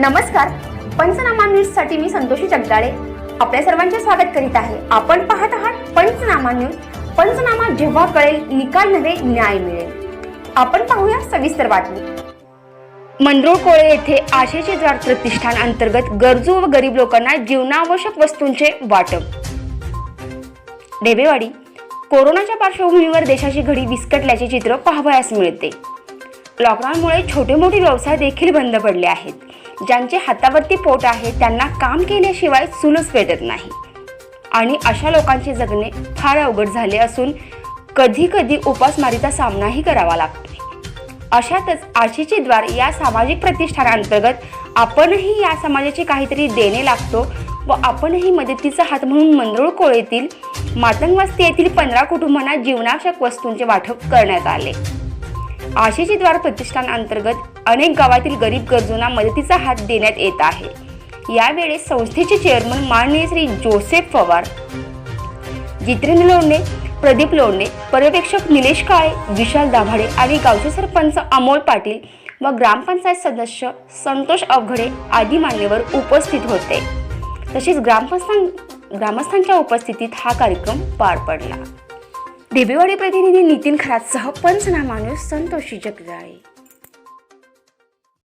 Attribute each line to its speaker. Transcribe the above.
Speaker 1: नमस्कार. पंचनामा न्यूजसाठी मी संतोषी जगदाळे. आपल्या सर्वांचे स्वागत करीत आहे. आपण पाहत आहात पंचनामा न्यूज. पंचनामा जेव्हा कळेल निकाल नव्हे न्याय मिळेल. आपण पाहूया सविस्तर बातमी. मंदरूळ कोळे येथे आशेचे द्वार प्रतिष्ठान अंतर्गत गरजू व गरीब लोकांना जीवनावश्यक वस्तूंचे वाटप. ढेबेवाडी कोरोनाच्या पार्श्वभूमीवर देशाची घडी विस्कटल्याचे चित्र पाहावयास मिळते. लॉकडाऊनमुळे छोटे मोठे व्यवसाय देखील बंद पडले आहेत. ज्यांचे हातावरती पोट आहे त्यांना काम केल्याशिवाय चूलच पेटत नाही. आणि अशा लोकांचे जगणे फार अवघड झाले असून कधी कधी उपासमारीचा सामनाही करावा लागतो अशातच आशीचे द्वार या सामाजिक प्रतिष्ठानांतर्गत आपणही या समाजाचे काहीतरी देणे लागतो व आपणही मदतीचा हात म्हणून मंदरूळ कोळीतील मातंगवस्ती येथील पंधरा कुटुंबांना जीवनावश्यक वस्तूंचे वाटप करण्यात आले. आशेची द्वार प्रतिष्ठान अंतर्गत अनेक गावातील गरीब गरजूंना मदतीचा हात देण्यात येत आहे. यावेळेस संस्थेचे चेअरमन माननीय श्री जोसेफ पवार जितेंद्र लोंढे प्रदीप लोंढे पर्यवेक्षक निलेश काळे विशाल दाभाडे आणि गावचे सरपंच अमोल पाटील व ग्रामपंचायत सदस्य संतोष अवघडे आदी मान्यवर उपस्थित होते. तसेच ग्रामस्थां ग्रामस्थांच्या उपस्थितीत हा कार्यक्रम पार पडला. ढेबेवाडी प्रतिनिधी नितीन खरातसह पंचनामा न्यूज संतोषी जगदाळे